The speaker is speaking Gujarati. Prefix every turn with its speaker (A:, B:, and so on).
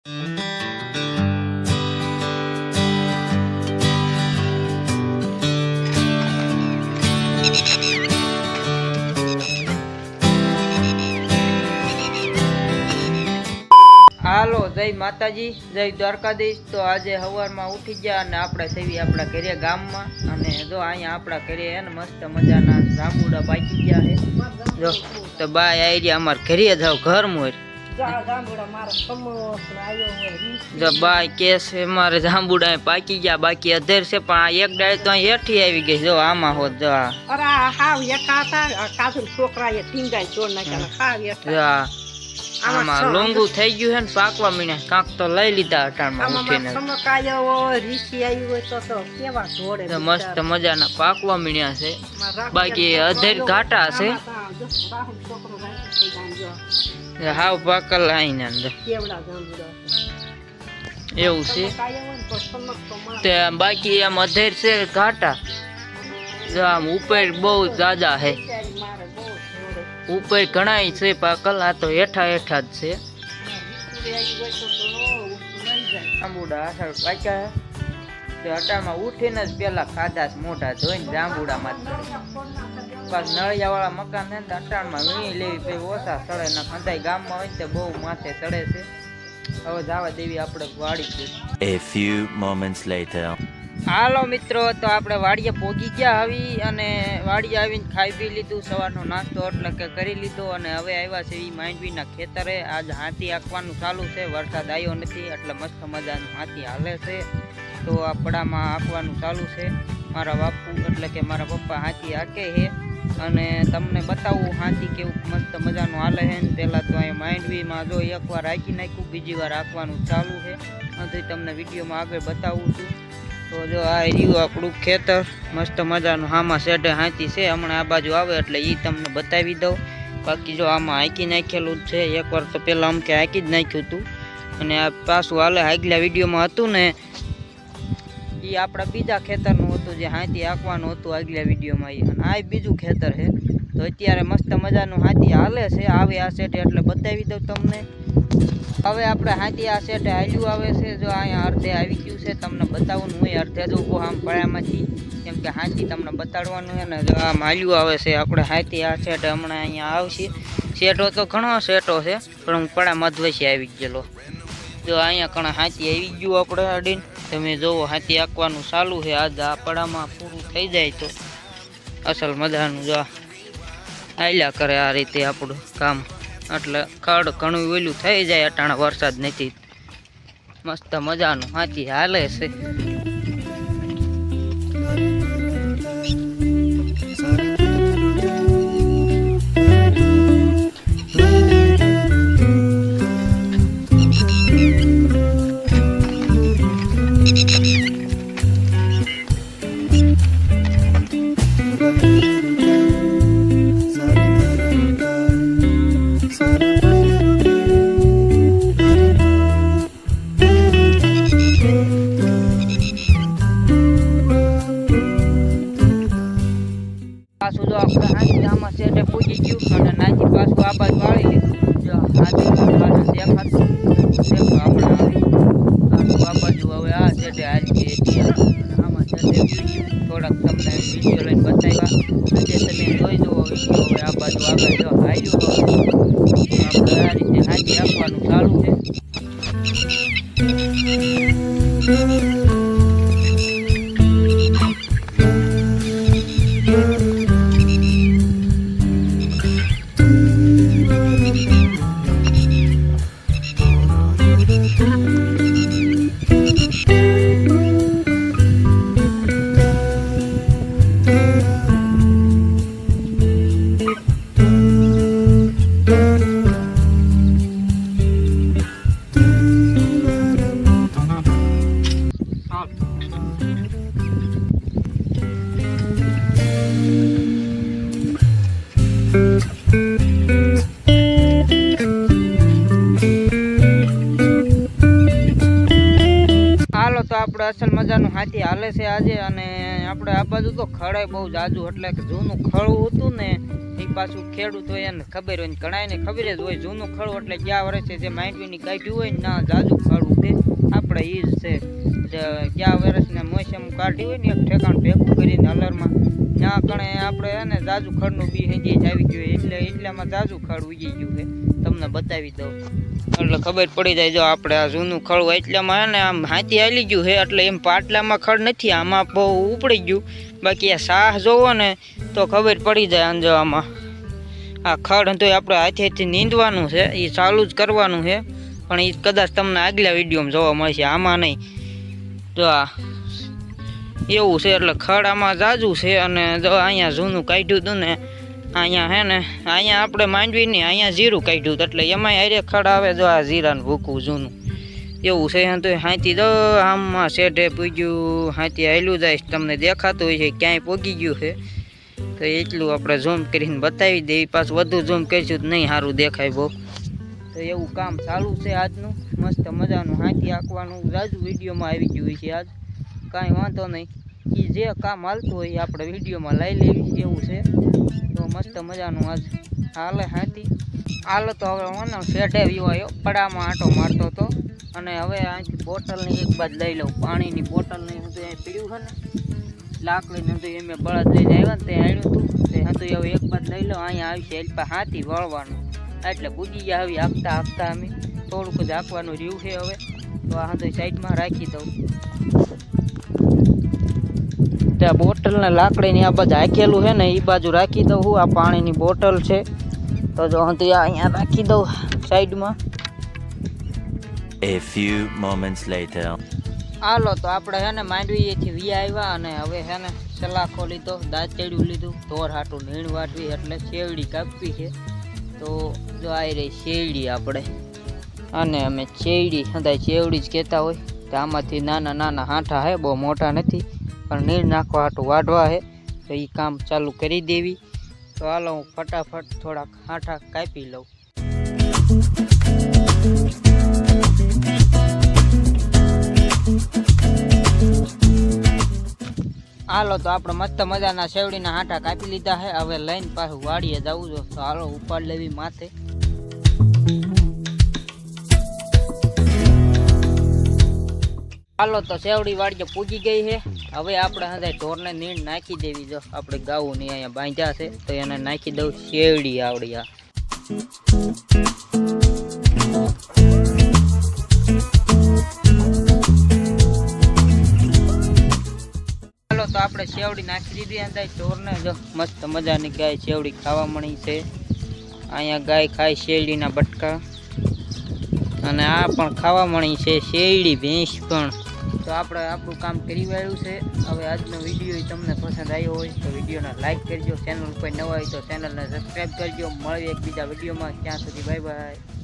A: હાલો, જય માતાજી, જય દ્વારકાધીશ. તો આજે સવારમાં ઉઠી ગયા અને આપણે સેવી આપણા ઘરે ગામમાં. અને જો અહીંયા આપણા ઘરે હે ને મસ્ત મજાના જાંબુડા પાકી ગયા છે જો, તો બાય રહ્યા અમારા ઘરે જાવ ઘર મોર. જો બાય કે છે મારે જાંબુડા પાકી ગયા બાકી અધેર છે પણ આ એક ડાળ તો અહીં હેઠી આવી ગઈ જો આમાં હોત જો આ.
B: અરે આ હાવ એકા હતા કાજુ છોકરાએ ટીંગાઈ ચોર નાખ્યા હાવ
A: જો
B: એકા
A: આ. આમાં લોંગુ થઈ ગયું છે ને પાકવા મીણ્યા કાંક તો લઈ લીધા અટાણમાં
B: આમાં
A: ઉઠીને.
B: સમકાયો હોય રીસી આવી હોય તો તો કેવા જોડે
A: તો મસ્ત મજાના પાકવા મીણ્યા છે. બાકી અધેર ઘાટા છે. એ હાવ પાકલ આઈને અંદર. એવું છે?
B: તો
A: બાકી આમ અધેર છે ઘાટા. જો આમ ઉપર બહુ જાજા છે ઉપર ઘણાય છે પાકલ આ તો હેઠા હેઠા જ છે.
B: આંબુડા
A: જાંબુડા આસળ પાક્યા તે અટામાં ઉઠીને જ પેલા ખાધા મોઢા જોઈને જાંબુડામાં જ પાછ નળિયાવાળા મકાન છે ને અટાણમાં વીણી લેવી પછી ઓછા સડે ના ખંધાઈ ગામમાં હોય ને તે બહુ માથે ચડે છે. હવે જવા દેવી આપણે વાડી છે
C: એ ફ્યુ મોમેન્ટ્સ લેટર
A: હાલો મિત્રો તો આપણે વાડીએ પોગી ગયા આવી અને વાડીએ આવીને ખાઈ પી લીધું સવારનો નાસ્તો એટલે કે કરી લીધો અને હવે આવ્યા છે એ માંડવીના ખેતરે. આજ હાથી આંકવાનું ચાલુ છે વરસાદ આવ્યો નથી એટલે મસ્ત મજાનું હાથી હાલે છે. તો આપણામાં આંકવાનું ચાલુ છે. મારા બાપુ એટલે કે મારા પપ્પા હાથી આંકે છે. અને તમને બતાવું હાથી કેવું મસ્ત મજાનું હાલે છે. ને પહેલાં તો અહીંયા માંડવીમાં જો એકવાર હાંકી નાખ્યું, બીજી વાર રાખવાનું ચાલુ છે. અને તમને વિડીયોમાં આગળ બતાવું છું. તો જો આ રહ્યું આપણું ખેતર. મસ્ત મજાનું હામાં શેઢે હાથી છે. હમણાં આ બાજુ આવે એટલે એ તમને બતાવી દઉં. બાકી જો આમાં હાંકી નાખેલું જ છે. એકવાર તો પહેલાં અમકે હાંકી જ નાખ્યું હતું અને આ પાછું હાલે આગલા વિડીયોમાં હતું ને એ આપણા બીજા ખેતરનું હતું, જે હાથી હાંકવાનું હતું આગલા વિડીયોમાં. અને આ બીજું ખેતર છે. તો અત્યારે મસ્ત મજાનું હાથી હાલે છે, આવે આ સેટે એટલે બતાવી દઉં તમને. હવે આપણે હાથી આ સેટે હાલ્યું આવે છે, જો અહીંયા અર્ધે આવી ગયું છે, તમને બતાવવાનું હોય અર્ધે જ ઊભો આમ પળામાંથી કેમ કે હાથી તમને બતાડવાનું છે ને, જો આમ હાલ્યું આવે છે, આપણે હાથી આ સેટ હમણાં અહીંયા આવશે. સેટો તો ઘણો સેટો છે, પણ હું પડા મધવસી આવી ગયેલો. જો અહીંયા કણા હાથી આવી ગયું આપણે અડીને તમે જોવો, હાથી આંકવાનું ચાલુ છે. આજ આ પડામાં પૂરું થઈ જાય તો અસલ મજાનું જો હાલ્યા કરે આ રીતે આપણું કામ. એટલે ખડ ઘણું ઓલું થઈ જાય, અટાણા વરસાદ નથી. મસ્ત મજાનું હાથી હાલે છે. હાથી આમાં સેટે પૂજી ગયું અને નાની પાછું આ બાજુ વાળી લીધું. જો હાથી પાછું દેખાતું. દેખો હવે આ સેટે હાલી ગઈ આમાં થોડાક તમને બતાવ્યા. આજે તમે જોઈ જુઓ વીડિયો. હવે આ બાજુ આગળ જો હાલ્યું આપણે આ રીતે હાજી આપવાનું ચાલુ છે. હાથી હાલે છે આજે અને આપણે આ બાજુ તો ખડાય બહુ જાજુ, એટલે કે જૂનું ખળું હતું ને એ પાછું ખેડૂત હોય એને ખબર હોય ને ઘણાને ખબર જ હોય જૂનું ખળું એટલે ગયા વર્ષે જે માંડવીની કાઢ્યું હોય ને, ના, જાજુ ખડું તે આપણે એ જ છે. ગયા વર્ષને મોસમ કાઢ્યું હોય ને, એક ઠેકાણ ભેગું કરીને હલરમાં ત્યાં કણે આપણે હે ને જાજુ ખડનું બી હજી જ આવી ગયું એટલે એટલામાં જાજુ ખડ ઉગી ગયું છે. તમને બતાવી દઉં. એટલે ખબર પડી જાય જો આપણે આ જૂનું ખડ એટલામાં હે ને આમ હાથી હાલી ગયું છે, એટલે એમ પાટલામાં ખડ નથી, આમાં બહુ ઉપડી ગયું. બાકી આ સાહ જોવો ને, તો ખબર પડી જાય અંજો આમાં. આ ખડ તો આપણે હાથેથી નીંદવાનું છે એ ચાલુ જ કરવાનું છે. પણ એ કદાચ તમને આગલા વિડીયોમાં જોવા મળશે, આમાં નહીં. જો આ એવું છે એટલે ખડ આમાં જાજુ છે અને જો અહીંયા જૂનું કાઢ્યું હતું ને, અહીંયા હે ને, અહીંયા આપણે માંડવી નહીં અહીંયા જીરું કાઢ્યું હતું એટલે એમાંય અરે ખડ આવે જો આ જીરાનું ભૂકું જૂનું. એવું છે તો હાથી તો આમમાં શેઢે પૂગ્યું હાથી હાલ્યું જાય તમને દેખાતું હોય છે, ક્યાંય પોગી ગયું છે. તો એટલું આપણે ઝૂમ કરીને બતાવી દઈએ, પાછું વધુ ઝૂમ કરીશું તો નહીં સારું દેખાય બહુ. તો એવું કામ ચાલુ છે આજનું, મસ્ત મજાનું હાથી આંકવાનું રાજુ વિડીયોમાં આવી ગયું છે આજ. કાંઈ વાંધો નહીં. એ જે કામ હાલતું હોય એ આપણે વિડીયોમાં લઈ લેવી એવું છે. તો મસ્ત મજાનું આજ હાલે હાથી હાલો તો હવે હું ને શેઢે વિવાયો. પડામાં આંટો મારતો હતો. અને હવે અહીંથી બોટલની એક બાદ લઈ લઉં. પાણીની બોટલની તો અહીં પીડ્યું છે ને લાકડીને હતું એ મેં બળદ લઈને આવ્યા ને તે આણ્યું હતું. તે હતું હવે એક બાદ લઈ લઉં. અહીંયા આવશે એટલે હાથી વળવાનું. એટલે પૂજી ગયા આવી આપતા આપતા અમે. થોડુંક જ આપવાનું રહ્યું છે હવે. તો આ તો સાઈડમાં રાખી દઉં. ત્યાં બોટલને લાકડીની આ બાજુ હાકેલું છે ને એ બાજુ રાખી દઉં હું. આ પાણીની બોટલ છે. તો જો હું ત્યાં અહીંયા રાખી દઉં સાઈડમાં.
C: A few moments later.
A: હાલો તો આપણે હે ને માંડવીએથી વી આવ્યા અને હવે હે ને સલાખો લીધો દાંતેડું લીધું તોર હાટું નીણ વાટવી એટલે શેવડી કાપવી છે. તો જો આવી રહી શેરડી આપણે. અને અમે ચેવડી સદાય ચેવડી જ કહેતા હોય. તો આમાંથી નાના નાના હાંઠા હે બહુ મોટા નથી. પણ નીણ નાખવા હાટું વાઢવા હે, તો એ કામ ચાલુ કરી દેવી. તો હાલો હું ફટાફટ થોડાક હાંઠા કાપી લઉં. હાલો તો આપણે મસ્ત મજાના શેવડીના હાંઠા કાપી લીધા છે હવે લઈને પાછું વાડીએ જવું જો તો હાલો ઉપાડ લેવી માથે. હાલો તો શેવડી વાડીએ પૂજી ગઈ છે હવે આપણે હંધાય ઢોરને નીણ નાખી દેવી જો. આપણે ગાવું ની અહીંયા બાંધ્યા છે, તો એને નાખી દઉં શેવડી આવડી ચાલો તો આપણે શેવડી નાખી દીધી અંદર ઢોરને જો. મસ્ત મજાની ગાય શેવડી ખાવા મળી છે. અહીંયા ગાય ખાય શેરડીના બટકા. અને આ પણ ખાવા મળી છે શેરડી ભેંસ પણ. તો આપણે આપણું કામ કરી વાળ્યું છે. હવે આજનો વીડિયો તમને પસંદ આવ્યો હોય તો વિડીયોને લાઈક કરજો. ચેનલ ઉપર નવા હોય તો ચેનલને સબસ્ક્રાઈબ કરજો. મળીએ એક બીજા વિડીયોમાં. ત્યાં સુધી બાય બાય